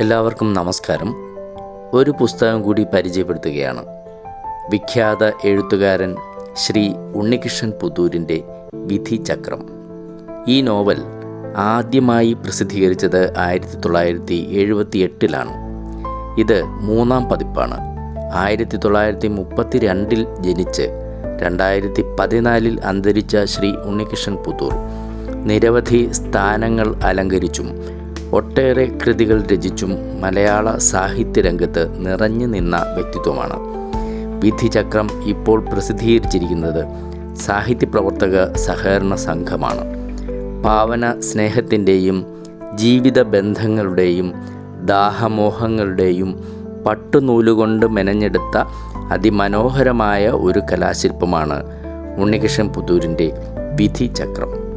എല്ലാവർക്കും നമസ്കാരം. ഒരു പുസ്തകം കൂടി പരിചയപ്പെടുത്തുകയാണ്. വിഖ്യാത എഴുത്തുകാരൻ ശ്രീ ഉണ്ണികൃഷ്ണൻ പുത്തൂരിന്റെ വിധിചക്രം. ഈ നോവൽ ആദ്യമായി പ്രസിദ്ധീകരിച്ചത് ആയിരത്തി തൊള്ളായിരത്തി എഴുപത്തി എട്ടിലാണ് ഇത് മൂന്നാം പതിപ്പാണ്. ആയിരത്തി തൊള്ളായിരത്തി മുപ്പത്തി രണ്ടിൽ ജനിച്ച് രണ്ടായിരത്തി പതിനാലിൽ അന്തരിച്ച ശ്രീ ഉണ്ണികൃഷ്ണൻ പുത്തൂർ നിരവധി സ്ഥാനങ്ങൾ അലങ്കരിച്ചും ഒട്ടേറെ കൃതികൾ രചിച്ചും മലയാള സാഹിത്യരംഗത്ത് നിറഞ്ഞു നിന്ന വ്യക്തിത്വമാണ്. വിധിചക്രം ഇപ്പോൾ പ്രസിദ്ധീകരിച്ചിരിക്കുന്നത് സാഹിത്യ പ്രവർത്തക സഹകരണ സംഘമാണ്. പാവന സ്നേഹത്തിന്റെയും ജീവിത ബന്ധങ്ങളുടെയും ദാഹമോഹങ്ങളുടെയും പട്ടുനൂലുകൊണ്ട് മെനഞ്ഞെടുത്ത അതിമനോഹരമായ ഒരു കലാശില്പമാണ് ഉണ്ണികൃഷ്ണൻ പുത്തൂരിന്റെ വിധിചക്രം.